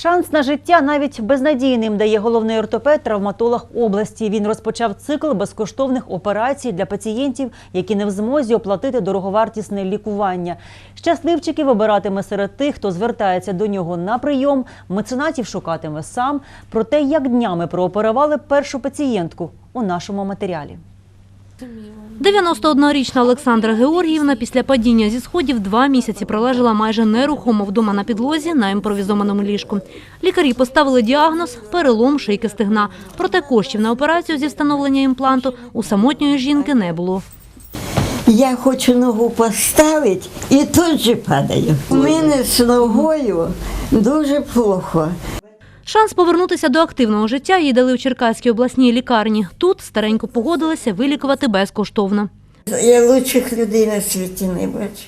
Шанс на життя навіть безнадійним дає головний ортопед-травматолог області. Він розпочав цикл безкоштовних операцій для пацієнтів, які не в змозі оплатити дороговартісне лікування. Щасливчиків обиратиме серед тих, хто звертається до нього на прийом. Меценатів шукатиме сам. Про те, як днями прооперували першу пацієнтку у нашому матеріалі. 91-річна Олександра Георгіївна після падіння зі сходів два місяці пролежала майже нерухомо вдома на підлозі на імпровізованому ліжку. Лікарі поставили діагноз – перелом шийки стегна. Проте коштів на операцію зі встановлення імпланту у самотньої жінки не було. Я хочу ногу поставити і тут же падаю. У мене з ногою дуже плохо. Шанс повернутися до активного життя їй дали у Черкаській обласній лікарні. Тут старенько погодилися вилікувати безкоштовно. Я лучших людей на світі не бачу.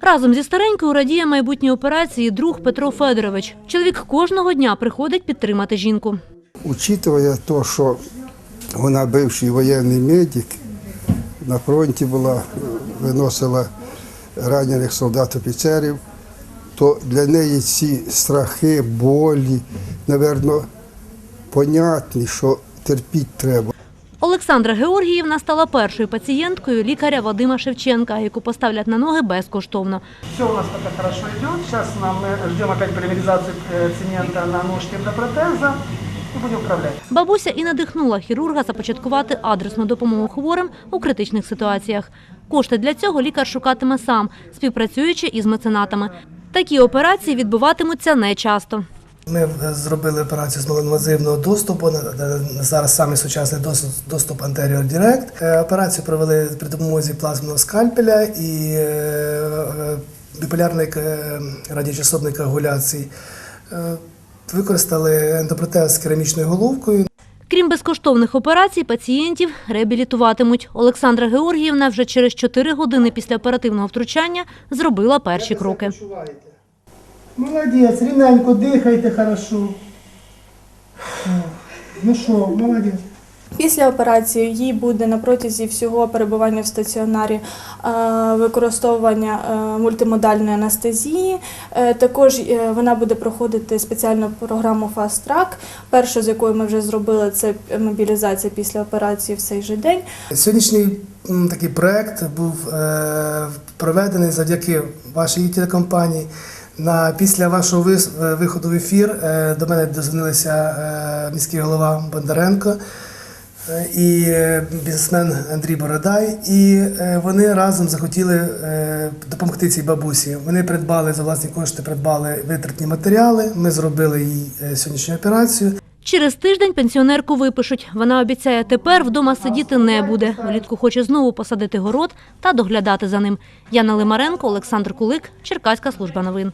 Разом зі старенькою радіє майбутній операції друг Петро Федорович. Чоловік кожного дня приходить підтримати жінку. Учитывая то, що вона бивший воєнний медик, на фронті була, виносила ранених солдат-офіцерів, то для неї ці страхи, болі, напевно, понятні, що терпіти треба. Олександра Георгіївна стала першою пацієнткою лікаря Вадима Шевченка, яку поставлять на ноги безкоштовно. Все у нас хорошо идет. Сейчас нам мы ждем опять полимеризации э, цемента на ножке для протеза и будем управлять. Бабуся і надихнула хірурга започаткувати адресну допомогу хворим у критичних ситуаціях. Кошти для цього лікар шукатиме сам, співпрацюючи із меценатами. Такі операції відбуватимуться нечасто. Ми е, зробили операцію з малоінвазивного доступу. Зараз саме сучасний доступ, доступ Anterior Direct. Е, Операцію провели при допомозі плазменного скальпеля і е, біполярної радіочастотної коагуляції. Використали ендопротез з керамічною головкою. Крім безкоштовних операцій, пацієнтів реабілітуватимуть. Олександра Георгіївна вже через 4 години після оперативного втручання зробила перші кроки. Молодец, рівненько дихайте хорошо. Ну що, молодець. Після операції їй буде на протязі всього перебування в стаціонарі е, використовування е, мультимодальної анестезії. Е, Також вона буде проходити спеціальну програму Fast Track. Першу з якою ми вже зробили, це мобілізація після операції в цей же день. Сьогоднішній такий проект був проведений завдяки вашій телекомпанії. На після вашого е, виходу в ефір е, до мене дозвонилися е, міський голова Бондаренко і бізнесмен Андрій Бородай. І вони разом захотіли допомогти цій бабусі. Вони придбали за власні кошти, придбали витратні матеріали. Ми зробили їй сьогоднішню операцію. Через тиждень пенсіонерку випишуть. Вона обіцяє, тепер вдома сидіти не буде. Влітку хоче знову посадити город та доглядати за ним. Яна Лимаренко, Олександр Кулик, Черкаська служба новин.